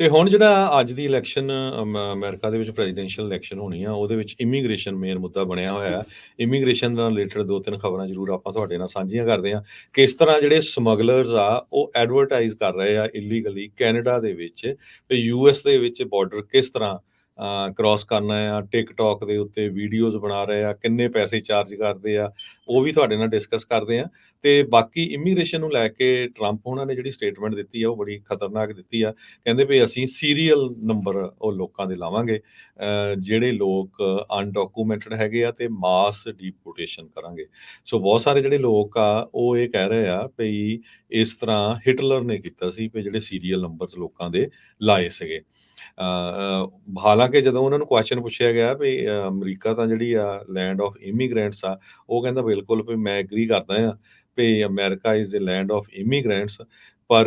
ਤੇ ਹੁਣ ਜਿਹੜਾ ਅੱਜ ਦੀ ਇਲੈਕਸ਼ਨ ਅਮਰੀਕਾ ਦੇ ਵਿੱਚ ਪ੍ਰੈਜ਼ੀਡੈਂਸ਼ੀਅਲ ਇਲੈਕਸ਼ਨ ਹੋਣੀ ਆ, ਉਹਦੇ ਵਿੱਚ ਇਮੀਗ੍ਰੇਸ਼ਨ ਮੇਨ ਮੁੱਦਾ ਬਣਿਆ ਹੋਇਆ ਹੈ। ਇਮੀਗ੍ਰੇਸ਼ਨ ਨਾਲ ਰਿਲੇਟਡ ਦੋ ਤਿੰਨ ਖਬਰਾਂ ਜ਼ਰੂਰ ਆਪਾਂ ਤੁਹਾਡੇ ਨਾਲ ਸਾਂਝੀਆਂ ਕਰਦੇ ਹਾਂ। ਕਿਸ ਤਰ੍ਹਾਂ ਜਿਹੜੇ ਸਮਗਲਰਸ ਆ, ਉਹ ਐਡਵਰਟਾਈਜ਼ ਕਰ ਰਹੇ ਆ ਇਲੀਗਲੀ ਕੈਨੇਡਾ ਦੇ ਵਿੱਚ ਤੇ ਯੂਐਸ ਦੇ ਵਿੱਚ ਬਾਰਡਰ ਕਿਸ ਤਰ੍ਹਾਂ ਕ੍ਰਾਸ ਕਰਨਾ ਆ ਟਿਕਟੌਕ ਦੇ ਉੱਤੇ ਵੀਡੀਓਜ਼ ਬਣਾ ਰਹੇ ਆ, ਕਿੰਨੇ ਪੈਸੇ ਚਾਰਜ ਕਰਦੇ ਆ, ਉਹ ਵੀ ਤੁਹਾਡੇ ਨਾਲ ਡਿਸਕਸ ਕਰਦੇ ਆ ਤੇ ਬਾਕੀ ਇਮੀਗ੍ਰੇਸ਼ਨ ਨੂੰ ਲੈ ਕੇ ਟਰੰਪ ਉਹਨਾਂ ਨੇ ਜਿਹੜੀ ਸਟੇਟਮੈਂਟ ਦਿੱਤੀ ਆ, ਉਹ ਬੜੀ ਖਤਰਨਾਕ ਦਿੱਤੀ ਆ। ਕਹਿੰਦੇ ਵੀ ਅਸੀਂ ਸੀਰੀਅਲ ਨੰਬਰ ਉਹ ਲੋਕਾਂ ਦੇ ਲਾਵਾਂਗੇ ਜਿਹੜੇ ਲੋਕ ਅਨਡਾਕੂਮੈਂਟਡ ਹੈਗੇ ਆ ਤੇ ਮਾਸ ਡਿਪੋਰਟੇਸ਼ਨ ਕਰਾਂਗੇ। ਸੋ ਬਹੁਤ ਸਾਰੇ ਜਿਹੜੇ ਲੋਕ ਆ, ਉਹ ਇਹ ਕਹਿ ਰਹੇ ਆ ਵੀ ਇਸ ਤਰ੍ਹਾਂ ਹਿਟਲਰ ਨੇ ਕੀਤਾ ਸੀ ਵੀ ਜਿਹੜੇ ਸੀਰੀਅਲ ਨੰਬਰਸ ਲੋਕਾਂ ਦੇ ਲਾਏ ਸੀਗੇ। ਹਾਲਾਂਕਿ ਜਦੋਂ ਉਹਨਾਂ ਨੂੰ ਕੁਐਸਚਨ ਪੁੱਛਿਆ ਗਿਆ ਵੀ ਅਮਰੀਕਾ ਤਾਂ ਜਿਹੜੀ ਆ ਲੈਂਡ ਆਫ ਇਮੀਗ੍ਰੈਂਟਸ ਆ, ਉਹ ਕਹਿੰਦਾ ਬਿਲਕੁਲ ਵੀ ਮੈਂ ਐਗਰੀ ਕਰਦਾ ਆ ਵੀ America is the land of immigrants ਪਰ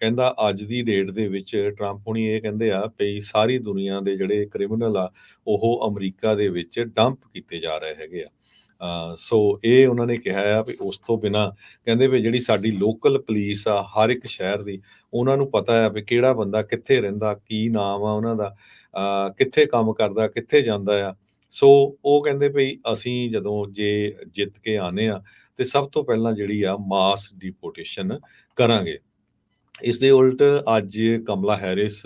ਕਹਿੰਦਾ ਅੱਜ ਦੀ ਡੇਟ ਦੇ ਵਿੱਚ ਟਰੰਪ ਹੁਣੀ ਇਹ ਕਹਿੰਦੇ ਆ ਵੀ ਸਾਰੀ ਦੁਨੀਆ ਦੇ ਜਿਹੜੇ ਕ੍ਰਿਮੀਨਲ ਆ, ਉਹ ਅਮਰੀਕਾ ਦੇ ਵਿੱਚ ਡੰਪ ਕੀਤੇ ਜਾ ਰਹੇ ਹੈਗੇ ਆ। ਸੋ ਇਹ ਉਹਨਾਂ ਨੇ ਕਿਹਾ ਆ ਵੀ ਉਸ ਤੋਂ ਬਿਨਾ ਕਹਿੰਦੇ ਵੀ ਜਿਹੜੀ ਸਾਡੀ ਲੋਕਲ ਪੁਲਿਸ ਆ, ਹਰ ਇੱਕ ਸ਼ਹਿਰ ਦੀ, ਉਹਨਾਂ ਨੂੰ ਪਤਾ ਆ ਵੀ ਕਿਹੜਾ ਬੰਦਾ ਕਿੱਥੇ ਰਹਿੰਦਾ, ਕੀ ਨਾਮ ਆ ਉਹਨਾਂ ਦਾ ਕਿੱਥੇ ਕੰਮ ਕਰਦਾ, ਕਿੱਥੇ ਜਾਂਦਾ ਆ। ਸੋ ਉਹ ਕਹਿੰਦੇ ਵੀ ਅਸੀਂ ਜਦੋਂ ਜੇ ਜਿੱਤ ਕੇ ਆਨੇ ਆ ਤੇ ਸਭ ਤੋਂ ਪਹਿਲਾਂ ਜਿਹੜੀ ਆ ਮਾਸ ਡਿਪੋਰਟੇਸ਼ਨ ਕਰਾਂਗੇ। ਇਸ ਦੇ ਉਲਟ ਅੱਜ ਕਮਲਾ ਹੈਰਿਸ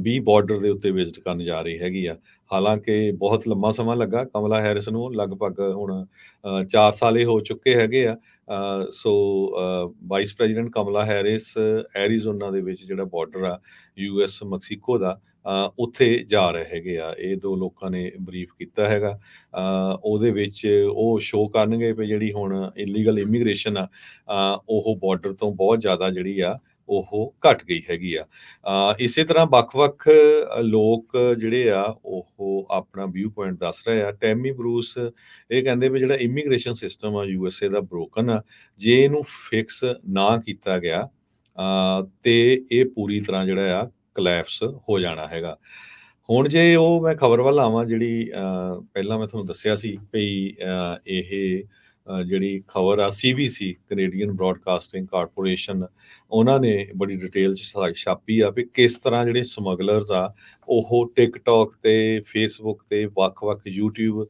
ਵੀ ਬਾਰਡਰ ਦੇ ਉੱਤੇ ਵਿਜ਼ਿਟ ਕਰਨ ਜਾ ਰਹੀ ਹੈਗੀ ਆ। ਹਾਲਾਂਕਿ ਬਹੁਤ ਲੰਮਾ ਸਮਾਂ ਲੱਗਾ ਕਮਲਾ ਹੈਰਿਸ ਨੂੰ, ਲਗਭਗ ਹੁਣ 4 ਹੀ ਹੋ ਚੁੱਕੇ ਹੈਗੇ ਆ। So vice president Kamala Harris, Arizona ਦੇ ਵਿੱਚ ਜਿਹੜਾ ਬਾਰਡਰ ਆ ਯੂਐਸ ਮੈਕਸੀਕੋ ਦਾ ਉੱਥੇ ਜਾ ਰਹੇ ਹੈਗੇ ਆ। ਇਹ ਦੋ ਲੋਕਾਂ ਨੇ ਬਰੀਫ ਕੀਤਾ ਹੈਗਾ। ਉਹਦੇ ਵਿੱਚ ਉਹ ਸ਼ੋਅ ਕਰਨਗੇ ਵੀ ਜਿਹੜੀ ਹੁਣ ਇਲੀਗਲ ਇਮੀਗ੍ਰੇਸ਼ਨ ਆ ਉਹ ਬਾਰਡਰ ਤੋਂ ਬਹੁਤ ਜ਼ਿਆਦਾ ਜਿਹੜੀ ਆ, ਉਹ ਘਟ ਗਈ ਹੈਗੀ ਆ। ਇਸੇ ਤਰ੍ਹਾਂ ਵੱਖ-ਵੱਖ ਲੋਕ ਜਿਹੜੇ ਆ, ਉਹ ਆਪਣਾ ਵਿਊ ਪੁਆਇੰਟ ਦੱਸ ਰਹੇ ਆ। ਟੈਮੀ ਬਰੂਸ ਇਹ ਕਹਿੰਦੇ ਵੀ ਜਿਹੜਾ ਇਮੀਗ੍ਰੇਸ਼ਨ ਸਿਸਟਮ ਆ ਯੂ ਐੱਸ ਏ ਦਾ ਬ੍ਰੋਕਨ ਆ, ਜੇ ਇਹਨੂੰ ਫਿਕਸ ਨਾ ਕੀਤਾ ਗਿਆ ਤੇ ਇਹ ਪੂਰੀ ਤਰ੍ਹਾਂ ਜਿਹੜਾ ਆ ਕਲੈਪਸ ਹੋ ਜਾਣਾ ਹੈਗਾ। ਹੁਣ ਜੇ ਉਹ ਮੈਂ ਖਬਰ ਵੱਲ ਆਵਾਂ ਜਿਹੜੀ ਪਹਿਲਾਂ ਮੈਂ ਤੁਹਾਨੂੰ ਦੱਸਿਆ ਸੀ ਵੀ ਇਹ ਜਿਹੜੀ ਖਬਰ ਆ ਸੀਬੀਸੀ ਕੈਨੇਡੀਅਨ ਬ੍ਰਾਡਕਾਸਟਿੰਗ ਕਾਰਪੋਰੇਸ਼ਨ ਉਹਨਾਂ ਨੇ ਬੜੀ ਡਿਟੇਲ ਚ ਛਾਪੀ ਆ ਵੀ ਕਿਸ ਤਰ੍ਹਾਂ ਜਿਹੜੇ ਸਮਗਲਰਸ ਆ, ਉਹ ਟਿਕਟੌਕ ਤੇ ਫੇਸਬੁੱਕ ਤੇ, ਵੱਖ-ਵੱਖ YouTube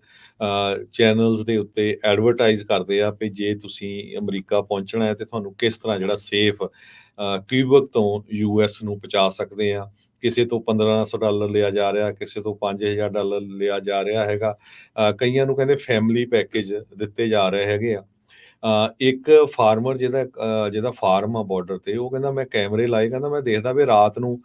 ਚੈਨਲਸ ਦੇ ਉੱਤੇ ਐਡਵਰਟਾਈਜ਼ ਕਰਦੇ ਆ ਵੀ ਜੇ ਤੁਸੀਂ ਅਮਰੀਕਾ ਪਹੁੰਚਣਾ ਹੈ ਤੇ ਤੁਹਾਨੂੰ ਕਿਸ ਤਰ੍ਹਾਂ ਜਿਹੜਾ ਸੇਫ ਕਿਊਬਕ ਤੋਂ ਯੂਐਸ ਨੂੰ ਪਹੁੰਚਾ ਸਕਦੇ ਆ। ਕਿਸੇ ਤੋਂ 1500 ਡਾਲਰ ਲਿਆ ਜਾ ਰਿਹਾ, ਕਿਸੇ ਤੋਂ 5000 ਡਾਲਰ ਲਿਆ ਜਾ ਰਿਹਾ ਹੈਗਾ। ਕਈਆਂ ਨੂੰ ਕਹਿੰਦੇ ਫੈਮਿਲੀ ਪੈਕੇਜ ਦਿੱਤੇ ਜਾ ਰਹੇ ਹੈਗੇ ਆ। ਇੱਕ ਫਾਰਮਰ ਜਿਹਦਾ ਜਿਹਦਾ ਫਾਰਮ ਆ ਬਾਰਡਰ ਤੇ, ਉਹ ਕਹਿੰਦਾ ਮੈਂ ਕੈਮਰੇ ਲਾਏ, ਕਹਿੰਦਾ ਮੈਂ ਦੇਖਦਾ ਵੀ ਰਾਤ ਨੂੰ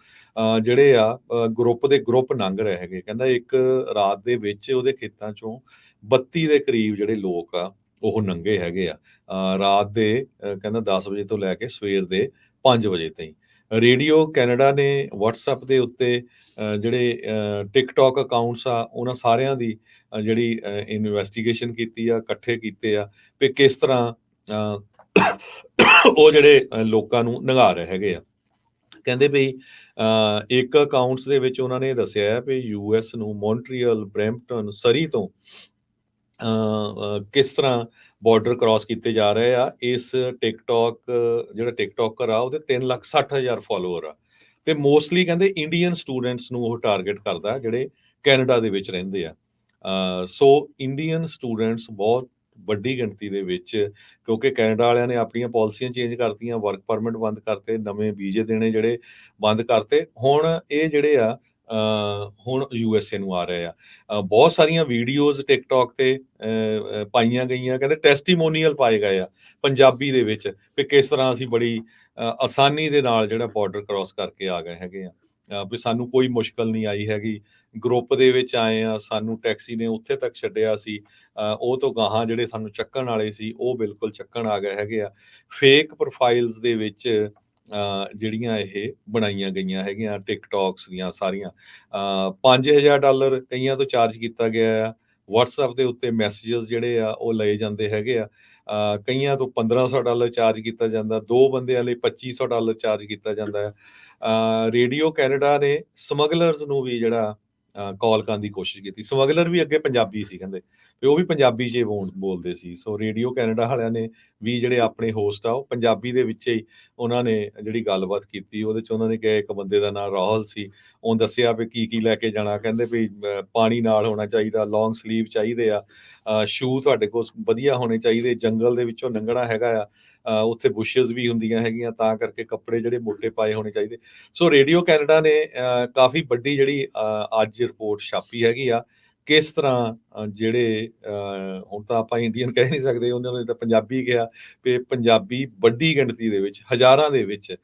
ਜਿਹੜੇ ਆ ਗਰੁੱਪ ਦੇ ਗਰੁੱਪ ਲੰਘ ਰਹੇ ਹੈਗੇ। ਕਹਿੰਦਾ ਇੱਕ ਰਾਤ ਦੇ ਵਿੱਚ ਉਹਦੇ ਖੇਤਾਂ ਚੋਂ 32 ਦੇ ਕਰੀਬ ਜਿਹੜੇ ਲੋਕ ਆ, ਉਹ ਨੰਗੇ ਹੈਗੇ ਆ। ਰਾਤ ਦੇ ਕਹਿੰਦਾ 10 ਵਜੇ ਤੋਂ ਲੈ ਕੇ ਸਵੇਰ ਦੇ 5 ਵਜੇ ਤਾਈਂ। ਰੇਡੀਓ ਕੈਨੇਡਾ ਨੇ, WhatsApp ਦੇ ਉੱਤੇ ਜਿਹੜੇ ਟਿਕਟੌਕ ਅਕਾਊਂਟਸ ਆ, ਉਹਨਾਂ ਸਾਰਿਆਂ ਦੀ ਜਿਹੜੀ ਇਨਵੈਸਟੀਗੇਸ਼ਨ ਕੀਤੀ ਆ, ਇਕੱਠੇ ਕੀਤੇ ਆ ਵੀ ਕਿਸ ਤਰ੍ਹਾਂ ਉਹ ਜਿਹੜੇ ਲੋਕਾਂ ਨੂੰ ਨਗਾ ਰਹੇ ਹੈਗੇ ਆ। ਕਹਿੰਦੇ ਵੀ ਇੱਕ ਅਕਾਊਂਟਸ ਦੇ ਵਿੱਚ ਉਹਨਾਂ ਨੇ ਦੱਸਿਆ ਹੈ ਵੀ ਯੂਐਸ ਨੂੰ ਮੌਂਟਰੀਅਲ ਬ੍ਰੈਂਪਟਨ ਸਰੀ ਤੋਂ ਕਿਸ ਤਰ੍ਹਾਂ ਬਾਰਡਰ ਕ੍ਰਾਸ ਕੀਤੇ ਜਾ ਰਹੇ ਆ, ਇਸ ਟਿਕਟੌਕ ਜਿਹੜਾ ਟਿਕਟੌਕਰ ਆ, ਉਹਦੇ 360000 ਫਾਲੋਅਰ ਆ। ਤੇ ਮੋਸਟਲੀ ਕਹਿੰਦੇ ਇੰਡੀਅਨ ਸਟੂਡੈਂਟਸ ਨੂੰ ਉਹ ਟਾਰਗੇਟ ਕਰਦਾ ਜਿਹੜੇ ਕੈਨੇਡਾ ਦੇ ਵਿੱਚ ਰਹਿੰਦੇ ਆ। ਸੋ ਇੰਡੀਅਨ ਸਟੂਡੈਂਟਸ ਬਹੁਤ ਵੱਡੀ ਗਿਣਤੀ ਦੇ ਵਿੱਚ, ਕਿਉਂਕਿ ਕੈਨੇਡਾ ਵਾਲਿਆਂ ਨੇ ਆਪਣੀਆਂ ਪਾਲਿਸੀਆਂ ਚੇਂਜ ਕਰਤੀਆਂ ਵਰਕ ਪਰਮਿਟ ਬੰਦ ਕਰਤੇ, ਨਵੇਂ ਵੀਜ਼ੇ ਦੇਣੇ ਜਿਹੜੇ ਬੰਦ ਕਰਤੇ। ਹੁਣ ਇਹ ਜਿਹੜੇ ਆ ਹੁਣ ਯੂਐਸਏ ਨੂੰ ਆ ਰਹੇ ਆ। ਬਹੁਤ ਸਾਰੀਆਂ ਵੀਡੀਓਜ਼ ਟਿਕਟੌਕ ਤੇ ਪਾਈਆਂ ਗਈਆਂ, ਕਹਿੰਦੇ ਟੈਸਟੀਮੋਨੀਅਲ ਪਾਏ ਗਏ ਆ ਪੰਜਾਬੀ ਦੇ ਵਿੱਚ ਕਿ ਕਿਸ ਤਰ੍ਹਾਂ ਅਸੀਂ ਬੜੀ ਆਸਾਨੀ ਦੇ ਨਾਲ ਜਿਹੜਾ ਬਾਰਡਰ ਕ੍ਰਾਸ ਕਰਕੇ ਆ ਗਏ ਹੈਗੇ ਆ। ਵੀ ਸਾਨੂੰ ਕੋਈ ਮੁਸ਼ਕਲ ਨਹੀਂ ਆਈ ਹੈਗੀ। ਗਰੁੱਪ ਦੇ ਵਿੱਚ ਆਏ ਆ, ਸਾਨੂੰ ਟੈਕਸੀ ਨੇ ਉੱਥੇ ਤੱਕ ਛੱਡਿਆ ਸੀ। ਉਹ ਤੋਂ ਗਾਹਾਂ ਜਿਹੜੇ ਸਾਨੂੰ ਚੱਕਣ ਵਾਲੇ ਸੀ, ਉਹ ਬਿਲਕੁਲ ਚੱਕਣ ਆ ਗਏ ਹੈਗੇ ਆ। ਫੇਕ ਪ੍ਰੋਫਾਈਲਸ ਦੇ ਵਿੱਚ ਜਿਹੜੀਆਂ ਇਹ ਬਣਾਈਆਂ ਗਈਆਂ ਹੈਗੀਆਂ ਟਿਕਟੌਕਸ ਦੀਆਂ ਸਾਰੀਆਂ 5000 ਡਾਲਰ ਕਈਆਂ ਤੋਂ ਚਾਰਜ ਕੀਤਾ ਗਿਆ ਆ। WhatsApp ਦੇ ਉੱਤੇ ਮੈਸੇजेस ਜਿਹੜੇ ਆ, ਉਹ ਲਏ ਜਾਂਦੇ ਹੈਗੇ ਆ। ਕਈਆਂ ਤੋਂ 1500 ਡਾਲਰ ਚਾਰਜ ਕੀਤਾ ਜਾਂਦਾ, ਦੋ ਬੰਦਿਆਂ ਲਈ 2500 ਡਾਲਰ ਚਾਰਜ ਕੀਤਾ ਜਾਂਦਾ ਹੈ ਰੇਡੀਓ ਕੈਨੇਡਾ ਨੇ ਸਮਗਲਰਸ ਨੂੰ ਵੀ ਜਿਹੜਾ ਕਾਲ ਕਰਨ ਦੀ ਕੋਸ਼ਿਸ਼ ਕੀਤੀ। ਸਮਗਲਰ ਵੀ ਅੱਗੇ ਪੰਜਾਬੀ ਸੀ ਕਹਿੰਦੇ। ਤੇ ਉਹ ਵੀ ਪੰਜਾਬੀ 'ਚ ਬੋਲ- ਬੋਲਦੇ ਸੀ। ਸੋ ਰੇਡੀਓ ਕੈਨੇਡਾ ਵਾਲਿਆਂ ਨੇ ਵੀ ਜਿਹੜੇ ਆਪਣੇ ਹੋਸਟ ਆ, ਉਹ ਪੰਜਾਬੀ ਦੇ ਵਿੱਚ ਹੀ ਉਹਨਾਂ ਨੇ ਜਿਹੜੀ ਗੱਲਬਾਤ ਕੀਤੀ। ਉਹਦੇ 'ਚ ਉਹਨਾਂ ਨੇ ਕਿਹਾ ਇੱਕ ਬੰਦੇ ਦਾ ਨਾਮ ਰਾਹੁਲ ਸੀ। ਉਹ ਦੱਸਿਆ ਵੀ ਕੀ ਕੀ ਲੈ ਕੇ ਜਾਣਾ। ਕਹਿੰਦੇ ਵੀ ਪਾਣੀ ਨਾਲ ਹੋਣਾ ਚਾਹੀਦਾ ਲੌਂਗ ਸਲੀਵ ਚਾਹੀਦੇ ਆ। ਸ਼ੂ ਤੁਹਾਡੇ ਕੋਲ ਵਧੀਆ ਹੋਣੇ ਚਾਹੀਦੇ। ਜੰਗਲ ਦੇ ਵਿੱਚੋਂ ਲੰਘਣਾ ਹੈਗਾ ਆ। ਉੱਥੇ ਬੁਸ਼ਸ ਵੀ ਹੁੰਦੀਆਂ ਹੈਗੀਆਂ, ਤਾਂ ਕਰਕੇ ਕੱਪੜੇ ਜਿਹੜੇ ਮੋਟੇ ਪਾਏ ਹੋਣੇ ਚਾਹੀਦੇ। ਸੋ ਰੇਡੀਓ ਕੈਨੇਡਾ ਨੇ ਕਾਫੀ ਵੱਡੀ ਜਿਹੜੀ ਅੱਜ ਰਿਪੋਰਟ ਛਾਪੀ ਹੈਗੀ ਆ। ਕਿਸ ਤਰ੍ਹਾਂ ਜਿਹੜੇ ਹੁਣ ਤਾਂ ਆਪਾਂ ਇੰਡੀਅਨ ਕਹਿ ਨਹੀਂ ਸਕਦੇ, ਉਹਨਾਂ ਨੇ ਤਾਂ ਪੰਜਾਬੀ ਕਿਹਾ ਵੀ ਪੰਜਾਬੀ ਵੱਡੀ ਗਿਣਤੀ ਦੇ ਵਿੱਚ, ਹਜ਼ਾਰਾਂ ਦੇ ਵਿੱਚ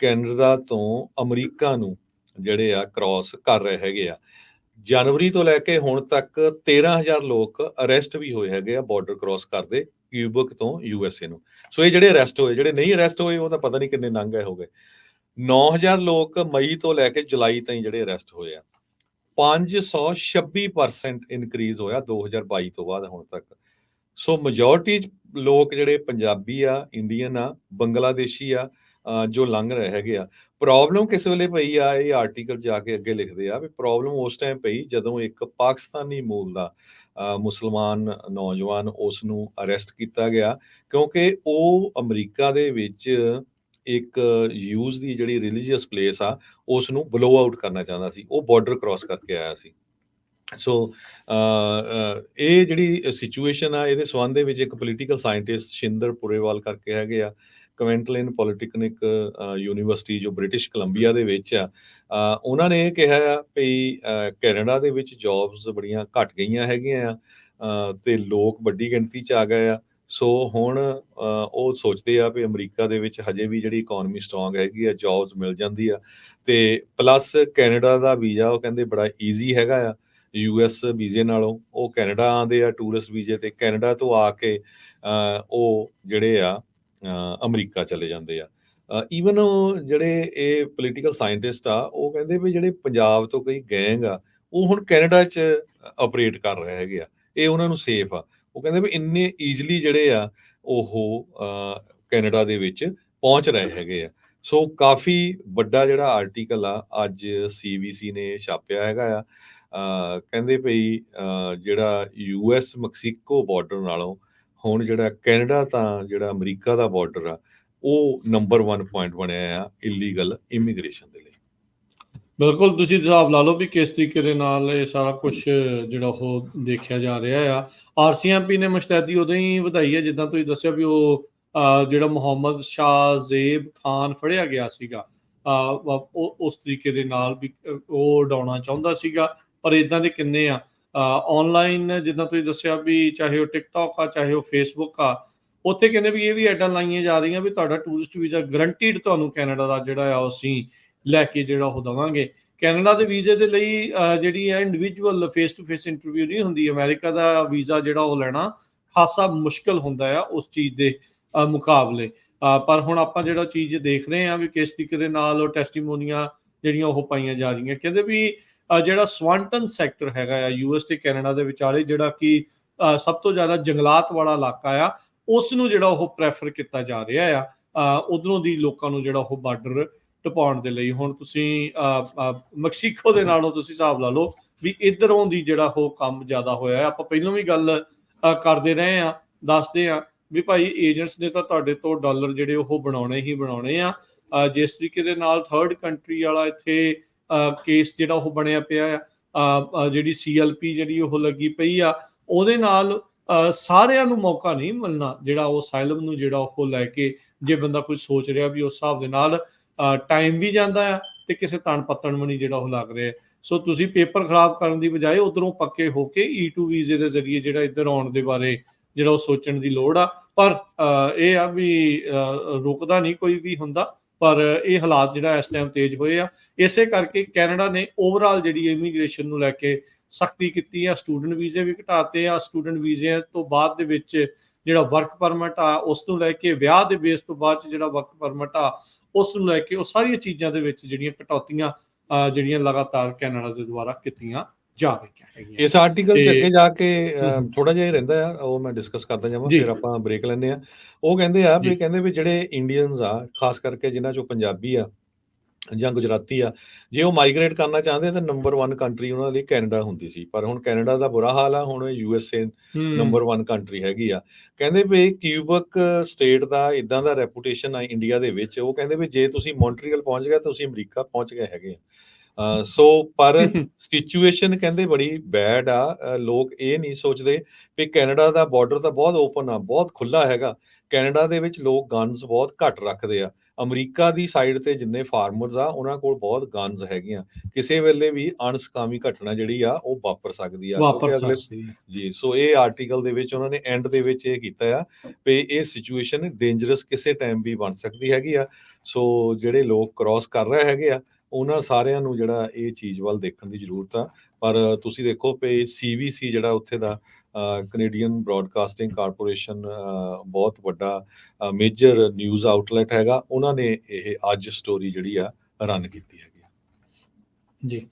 ਕੈਨੇਡਾ ਤੋਂ ਅਮਰੀਕਾ ਨੂੰ ਜਿਹੜੇ ਆ ਕ੍ਰਾਸ ਕਰ ਰਹੇ ਹੈਗੇ ਆ। ਜਨਵਰੀ ਤੋਂ ਲੈ ਕੇ ਹੁਣ ਤੱਕ 13000 ਲੋਕ ਅਰੈਸਟ ਵੀ ਹੋਏ ਹੈਗੇ ਆ ਬਾਰਡਰ ਕ੍ਰਾਸ ਕਰਦੇ ਕਿਊਬਕ ਤੋਂ ਯੂਐਸਏ ਨੂੰ। ਸੋ ਇਹ ਜਿਹੜੇ ਅਰੈਸਟ ਹੋਏ, ਜਿਹੜੇ ਨਹੀਂ ਅਰੈਸਟ ਹੋਏ, ਉਹ ਤਾਂ ਪਤਾ ਨਹੀਂ ਕਿੰਨੇ ਨੰਗ ਗਏ ਹੋਗੇ 9000 ਲੋਕ ਮਈ ਤੋਂ ਲੈ ਕੇ ਜੁਲਾਈ ਤਾਈਂ ਜਿਹੜੇ ਅਰੈਸਟ ਹੋਏ ਆ। 526% ਇਨਕਰੀਜ਼ ਹੋਇਆ 2022 ਤੋਂ ਬਾਅਦ ਹੁਣ ਤੱਕ। ਸੋ ਮੈਜੋਰਟੀ ਲੋਕ ਜਿਹੜੇ ਪੰਜਾਬੀ ਆ ਇੰਡੀਅਨ ਆ, ਬੰਗਲਾਦੇਸ਼ੀ ਆ ਜੋ ਲੰਘ ਰਹੇ ਹੈਗੇ ਆ ਪ੍ਰੋਬਲਮ ਕਿਸ ਵੇਲੇ ਪਈ ਆ, ਇਹ ਆਰਟੀਕਲ ਜਾ ਕੇ ਅੱਗੇ ਲਿਖਦੇ ਆ ਵੀ ਪ੍ਰੋਬਲਮ ਉਸ ਟਾਈਮ ਪਈ ਜਦੋਂ ਇੱਕ ਪਾਕਿਸਤਾਨੀ ਮੂਲ ਦਾ ਮੁਸਲਮਾਨ ਨੌਜਵਾਨ ਉਸ ਨੂੰ ਅਰੈਸਟ ਕੀਤਾ ਗਿਆ ਕਿਉਂਕਿ ਉਹ ਅਮਰੀਕਾ ਦੇ ਵਿੱਚ ਇੱਕ ਯੂਜ਼ ਦੀ ਜਿਹੜੀ ਰਿਲੀਜੀਅਸ ਪਲੇਸ ਆ ਉਸ ਨੂੰ ਬਲੋ ਆਊਟ ਕਰਨਾ ਚਾਹੁੰਦਾ ਸੀ, ਉਹ ਬਾਰਡਰ ਕ੍ਰਾਸ ਕਰਕੇ ਆਇਆ ਸੀ। ਸੋ ਇਹ ਜਿਹੜੀ ਸਿਚੁਏਸ਼ਨ ਆ, ਇਹਦੇ ਸਬੰਧ ਦੇ ਵਿੱਚ ਇੱਕ ਪੋਲੀਟੀਕਲ ਸਾਇੰਟਿਸਟ ਸ਼ਿੰਦਰ ਪੁਰੇਵਾਲ ਕਰਕੇ ਹੈਗੇ ਆ ਕਵੈਂਟਲਿਨ ਪੋਲੀਟੈਕਨਿਕ ਯੂਨੀਵਰਸਿਟੀ ਜੋ ਬ੍ਰਿਟਿਸ਼ ਕੋਲੰਬੀਆ ਦੇ ਵਿੱਚ ਆ ਉਹਨਾਂ ਨੇ ਇਹ ਕਿਹਾ ਆ ਵੀ ਕੈਨੇਡਾ ਦੇ ਵਿੱਚ ਜੌਬਸ ਬੜੀਆਂ ਘਟ ਗਈਆਂ ਹੈਗੀਆਂ ਆ ਅ, ਤੇ ਲੋਕ ਵੱਡੀ ਗਿਣਤੀ ਚ ਆ ਗਏ ਆ। ਸੋ ਹੁਣ ਉਹ ਸੋਚਦੇ ਆ ਵੀ ਅਮਰੀਕਾ ਦੇ ਵਿੱਚ ਹਜੇ ਵੀ ਜਿਹੜੀ ਇਕਨੋਮੀ ਸਟਰੋਂਗ ਹੈਗੀ ਆ ਜੌਬਸ ਮਿਲ ਜਾਂਦੀ ਆ। ਤੇ ਪਲੱਸ ਕੈਨੇਡਾ ਦਾ ਵੀਜ਼ਾ ਉਹ ਕਹਿੰਦੇ ਬੜਾ ਈਜ਼ੀ ਹੈਗਾ ਆ ਯੂਐਸ ਵੀਜ਼ੇ ਨਾਲੋਂ। ਉਹ ਕੈਨੇਡਾ ਆਉਂਦੇ ਆ ਟੂਰਿਸਟ ਵੀਜ਼ੇ ਤੇ ਕੈਨੇਡਾ ਤੋਂ ਆ ਕੇ ਉਹ ਜਿਹੜੇ ਆ ਅਮਰੀਕਾ ਚਲੇ ਜਾਂਦੇ ਆ। ਈਵਨ ਜਿਹੜੇ ਇਹ ਪੋਲੀਟੀਕਲ ਸਾਇੰਟਿਸਟ ਆ ਉਹ ਕਹਿੰਦੇ ਵੀ ਜਿਹੜੇ ਪੰਜਾਬ ਤੋਂ ਕਈ ਗੈਂਗ ਆ ਉਹ ਹੁਣ ਕੈਨੇਡਾ 'ਚ ਆਪਰੇਟ ਕਰ ਰਹੇ ਹੈਗੇ ਆ। ਇਹ ਉਹਨਾਂ ਨੂੰ ਸੇਫ ਆ। ਉਹ ਕਹਿੰਦੇ ਵੀ ਇੰਨੇ ਈਜ਼ੀਲੀ ਜਿਹੜੇ ਆ ਉਹ ਕੈਨੇਡਾ ਦੇ ਵਿੱਚ ਪਹੁੰਚ ਰਹੇ ਹੈਗੇ ਆ। ਸੋ ਕਾਫੀ ਵੱਡਾ ਜਿਹੜਾ ਆਰਟੀਕਲ ਆ ਅੱਜ ਸੀਬੀਸੀ ਨੇ ਛਾਪਿਆ ਹੈਗਾ ਆ। ਕਹਿੰਦੇ ਭਈ ਅ, ਜਿਹੜਾ ਯੂਐਸ ਮੈਕਸੀਕੋ ਬਾਰਡਰ ਨਾਲੋਂ ਹੁਣ ਜਿਹੜਾ ਕੈਨੇਡਾ ਤਾਂ ਜਿਹੜਾ ਅਮਰੀਕਾ ਦਾ ਬਾਰਡਰ ਆ, ਉਹ ਨੰਬਰ 1 ਪੁਆਇੰਟ ਬਣਿਆ ਆ ਇਲੀਗਲ ਇਮੀਗ੍ਰੇਸ਼ਨ ਦੇ ਲਈ। ਬਿਲਕੁਲ, ਤੁਸੀਂ ਹਿਸਾਬ ਲਾ ਲਓ ਵੀ ਕਿਸ ਤਰੀਕੇ ਦੇ ਨਾਲ ਇਹ ਸਾਰਾ ਕੁਝ ਜਿਹੜਾ ਉਹ ਦੇਖਿਆ ਜਾ ਰਿਹਾ ਆ। ਆਰਸੀਐਮਪੀ ਨੇ ਮੁਸ਼ਤੈਦੀ ਉਦੋਂ ਹੀ ਵਧਾਈ ਹੈ ਜਿੱਦਾਂ ਤੁਸੀਂ ਦੱਸਿਆ ਵੀ ਉਹ ਜਿਹੜਾ ਮੁਹੰਮਦ ਸ਼ਾਹ ਜ਼ੇਬ ਖਾਨ ਫੜਿਆ ਗਿਆ ਸੀਗਾ ਉਸ ਤਰੀਕੇ ਦੇ ਨਾਲ ਵੀ ਉਹ ਉਡਾਉਣਾ ਚਾਹੁੰਦਾ ਸੀਗਾ, ਪਰ ਇਦਾਂ ਦੇ ਕਿੰਨੇ ਆ। ਆਨਲਾਈਨ ਜਿੱਦਾਂ ਤੁਸੀਂ ਦੱਸਿਆ ਵੀ ਚਾਹੇ ਉਹ ਟਿਕਟੌਕ ਆ, ਚਾਹੇ ਉਹ ਫੇਸਬੁੱਕ ਆ, ਉੱਥੇ ਕਹਿੰਦੇ ਵੀ ਇਹ ਵੀ ਐਡਾਂ ਲਾਈਆਂ ਜਾ ਰਹੀਆਂ ਵੀ ਤੁਹਾਡਾ ਟੂਰਿਸਟ ਵੀਜ਼ਾ ਗਰੰਟੀਡ ਤੁਹਾਨੂੰ ਕੈਨੇਡਾ ਦਾ ਜਿਹੜਾ ਆ, ਉਹ ਅਸੀਂ ਲੈ ਕੇ ਜਿਹੜਾ ਉਹ ਦਵਾਂਗੇ। ਕੈਨੇਡਾ ਦੇ ਵੀਜ਼ੇ ਦੇ ਲਈ ਜਿਹੜੀ ਹੈ individual face to face interview ਨਹੀਂ ਹੁੰਦੀ ਅਮਰੀਕਾ ਦਾ ਵੀਜ਼ਾ ਜਿਹੜਾ ਉਹ ਲੈਣਾ ਖਾਸਾ ਮੁਸ਼ਕਲ ਹੁੰਦਾ ਆ ਉਸ ਚੀਜ਼ ਦੇ ਮੁਕਾਬਲੇ। ਪਰ ਹੁਣ ਆਪਾਂ ਜਿਹੜਾ ਚੀਜ਼ ਦੇਖ ਰਹੇ ਆ ਵੀ ਕਿਸ ਤਰੀਕੇ ਦੇ ਨਾਲ ਉਹ ਟੈਸਟੀਮੋਨੀਆਂ ਜਿਹੜੀਆਂ ਉਹ ਪਾਈਆਂ ਜਾ ਰਹੀਆਂ। ਕਹਿੰਦੇ ਵੀ ਜਿਹੜਾ ਸਵਾਂਟਨ ਸੈਕਟਰ ਹੈਗਾ ਆ ਯੂਐਸ ਤੇ ਕੈਨੇਡਾ ਦੇ ਵਿਚਾਲੇ, ਜਿਹੜਾ ਕਿ ਸਭ ਤੋਂ ਜ਼ਿਆਦਾ ਜੰਗਲਾਤ ਵਾਲਾ ਇਲਾਕਾ ਆ ਉਸ ਨੂੰ ਜਿਹੜਾ ਉਹ ਪ੍ਰੈਫਰ ਕੀਤਾ ਜਾ ਰਿਹਾ ਆ। ਉਧਰੋਂ ਦੀ ਲੋਕਾਂ ਨੂੰ ਜਿਹੜਾ ਉਹ ਬਾਰਡਰ ਟਪਾਉਣ ਦੇ ਲਈ। ਹੁਣ ਤੁਸੀਂ ਮੈਕਸੀਕੋ ਦੇ ਨਾਲੋਂ ਤੁਸੀਂ ਹਿਸਾਬ ਲਾ ਲਓ ਵੀ ਇਧਰੋਂ ਦੀ ਜਿਹੜਾ ਉਹ ਕੰਮ ਜ਼ਿਆਦਾ ਹੋਇਆ ਆਪਾਂ ਪਹਿਲਾਂ ਵੀ ਗੱਲ ਕਰਦੇ ਰਹੇ ਆ, ਦੱਸਦੇ ਆ ਵੀ ਭਾਈ ਏਜੰਟਸ ਨੇ ਤਾਂ ਤੁਹਾਡੇ ਤੋਂ ਡਾਲਰ ਜਿਹੜੇ ਉਹ ਬਣਾਉਣੇ ਹੀ ਬਣਾਉਣੇ ਆ। ਜਿਸ ਤਰੀਕੇ ਦੇ ਨਾਲ ਥਰਡ ਕੰਟਰੀ ਵਾਲਾ ਇੱਥੇ ਕੇਸ ਜਿਹੜਾ ਉਹ ਬਣਿਆ ਪਿਆ ਆ ਅਹ, ਅਹ, ਜਿਹੜੀ ਸੀਐਲਪੀ ਜਿਹੜੀ ਉਹ ਲੱਗੀ ਪਈ ਆ ਉਹਦੇ ਨਾਲ ਸਾਰਿਆਂ ਨੂੰ ਮੌਕਾ ਨਹੀਂ ਮਿਲਣਾ ਜਿਹੜਾ ਉਹ ਸਾਇਲਮ ਨੂੰ ਜਿਹੜਾ ਉਹ ਲੈ ਕੇ ਜੇ ਬੰਦਾ ਕੋਈ ਸੋਚ ਰਿਹਾ ਵੀ ਉਸ ਹਿਸਾਬ ਦੇ ਨਾਲ ਟਾਈਮ ਵੀ ਜਾਂਦਾ ਆ ਤੇ ਕਿਸੇ ਤਣ ਪੱਤਣ ਵੀ ਨਹੀਂ ਜਿਹੜਾ ਉਹ ਲੱਗ ਰਿਹਾ। ਸੋ ਤੁਸੀਂ ਪੇਪਰ ਖਰਾਬ ਕਰਨ ਦੀ ਬਜਾਏ ਉਧਰੋਂ ਪੱਕੇ ਹੋ ਕੇ E2 ਵੀਜ਼ੇ ਦੇ ਜ਼ਰੀਏ ਜਿਹੜਾ ਇੱਧਰ ਆਉਣ ਦੇ ਬਾਰੇ ਜਿਹੜਾ ਉਹ ਸੋਚਣ ਦੀ ਲੋੜ ਆ। ਪਰ ਇਹ ਆ ਵੀ ਅਹ, ਰੁਕਦਾ ਨਹੀਂ ਕੋਈ ਵੀ ਹੁੰਦਾ। ਪਰ ਇਹ ਹਾਲਾਤ ਜਿਹੜਾ ਇਸ ਟਾਈਮ ਤੇਜ਼ ਹੋਏ ਆ। ਇਸੇ ਕਰਕੇ ਕੈਨੇਡਾ ਨੇ ਓਵਰਆਲ ਜਿਹੜੀ ਇਮੀਗ੍ਰੇਸ਼ਨ ਨੂੰ ਲੈ ਕੇ ਸਖਤੀ ਕੀਤੀ ਆ ਸਟੂਡੈਂਟ ਵੀਜ਼ੇ ਵੀ ਘਟਾਤੇ ਆ। ਸਟੂਡੈਂਟ ਵੀਜ਼ਿਆਂ ਤੋਂ ਬਾਅਦ ਦੇ ਵਿੱਚ ਜਿਹੜਾ ਵਰਕ ਪਰਮਿਟ ਆ, ਉਸ ਨੂੰ ਲੈ ਕੇ ਵਿਆਹ ਦੇ ਬੇਸ ਤੋਂ ਬਾਅਦ 'ਚ ਜਿਹੜਾ ਵਰਕ ਪਰਮਿਟ ਆ, ਉਸ ਨੂੰ ਲੈ ਕੇ ਉਹ ਸਾਰੀਆਂ ਚੀਜ਼ਾਂ ਦੇ ਵਿੱਚ ਜਿਹੜੀਆਂ ਕਟੌਤੀਆਂ ਜਿਹੜੀਆਂ ਲਗਾਤਾਰ ਕੈਨੇਡਾ ਦੇ ਦੁਆਰਾ ਕੀਤੀਆਂ ਜਾ ਰਹੀਆਂ ਹੈਗੀਆਂ ਇਸ ਆਰਟੀਕਲ ਚ ਅੱਗੇ ਜਾ ਕੇ। ਥੋੜਾ ਜਿਹਾ ਹੀ ਰਹਿੰਦਾ ਆ ਉਹ ਮੈਂ ਡਿਸਕਸ ਕਰਦਾ ਜਾਵਾਂ। ਫਿਰ ਆਪਾਂ ਬ੍ਰੇਕ ਲੈਂਦੇ ਆ ਉਹ ਕਹਿੰਦੇ ਆ। ਵੀ ਕਹਿੰਦੇ ਵੀ ਜਿਹੜੇ ਇੰਡੀਅਨਸ ਆ ਖਾਸ ਕਰਕੇ ਜਿਨ੍ਹਾਂ ਚੋਂ ਪੰਜਾਬੀ ਆ ਜਾਂ ਗੁਜਰਾਤੀ ਆ ਜੇ ਉਹ ਮਾਈਗ੍ਰੇਟ ਕਰਨਾ ਚਾਹੁੰਦੇ ਤਾਂ ਨੰਬਰ 1 ਕੰਟਰੀ ਉਹਨਾਂ ਲਈ ਕੈਨੇਡਾ ਹੁੰਦੀ ਸੀ। ਪਰ ਹੁਣ ਕੈਨੇਡਾ ਦਾ ਬੁਰਾ ਹਾਲ ਆ ਹੁਣ U S A number 1 country ਹੈਗੀ ਆ। ਕਹਿੰਦੇ ਵੀ ਕਿਊਬਕ ਸਟੇਟ ਦਾ ਇਦਾਂ ਦਾ ਰੈਪੂਟੇਸ਼ਨ ਆ ਇੰਡੀਆ ਦੇ ਵਿੱਚ। ਉਹ ਕਹਿੰਦੇ ਵੀ ਜੇ ਤੁਸੀਂ ਮੌਂਟਰੀਅਲ ਪਹੁੰਚ ਗਏ ਤਾਂ ਤੁਸੀਂ ਅਮਰੀਕਾ ਪਹੁੰਚ ਗਏ ਹੈਗੇ ਆ। ਸੋ ਪਰ ਸਿਚੁਏਸ਼ਨ ਕਹਿੰਦੇ ਬੜੀ ਬੈਡ ਆ। ਲੋਕ ਇਹ ਨਹੀਂ ਸੋਚਦੇ ਵੀ ਕੈਨੇਡਾ ਦਾ ਬਾਰਡਰ ਤਾਂ ਬਹੁਤ ਓਪਨ ਆ ਬਹੁਤ ਖੁੱਲਾ ਹੈਗਾ। ਕੈਨੇਡਾ ਦੇ ਵਿੱਚ ਲੋਕ ਗਨਸ ਬਹੁਤ ਘੱਟ ਰੱਖਦੇ ਆ। ਅਮਰੀਕਾ ਦੀ ਸਾਈਡ ਤੇ ਜਿੰਨੇ ਫਾਰਮਰਸ ਆ ਉਹਨਾਂ ਕੋਲ ਬਹੁਤ ਗਨਸ ਹੈਗੀਆਂ। ਕਿਸੇ ਵੇਲੇ ਵੀ ਅਣਸਕਾਮੀ ਘਟਨਾ ਜਿਹੜੀ ਆ ਉਹ ਵਾਪਰ ਸਕਦੀ ਆ। ਵਾਪਰ ਸਕਦੀ। ਜੀ ਸੋ ਇਹ ਆਰਟੀਕਲ ਦੇ ਵਿੱਚ ਉਹਨਾਂ ਨੇ ਐਂਡ ਦੇ ਵਿੱਚ ਇਹ ਕੀਤਾ ਆ ਵੀ ਇਹ ਸਿਚੁਏਸ਼ਨ ਡੇਂਜਰਸ ਕਿਸੇ ਟਾਈਮ ਵੀ ਬਣ ਸਕਦੀ ਹੈਗੀ ਆ। ਸੋ ਜਿਹੜੇ ਲੋਕ ਕ੍ਰਾਸ ਕਰ ਰਹੇ ਹੈਗੇ ਆ ਉਹਨਾਂ ਸਾਰਿਆਂ ਨੂੰ ਜਿਹੜਾ ਇਹ ਚੀਜ਼ ਵੱਲ ਦੇਖਣ ਦੀ ਜ਼ਰੂਰਤ ਆ। ਪਰ ਤੁਸੀਂ ਦੇਖੋ ਵੀ ਸੀਬੀਸੀ ਜਿਹੜਾ ਉੱਥੇ ਦਾ ਕੈਨੇਡੀਅਨ ਬ੍ਰਾਡਕਾਸਟਿੰਗ ਕਾਰਪੋਰੇਸ਼ਨ ਬਹੁਤ ਵੱਡਾ ਮੇਜਰ ਨਿਊਜ਼ ਆਊਟਲੈਟ ਹੈਗਾ। ਉਹਨਾਂ ਨੇ ਇਹ ਅੱਜ ਸਟੋਰੀ ਜਿਹੜੀ ਆ ਰਨ ਕੀਤੀ ਹੈਗੀ ਜੀ।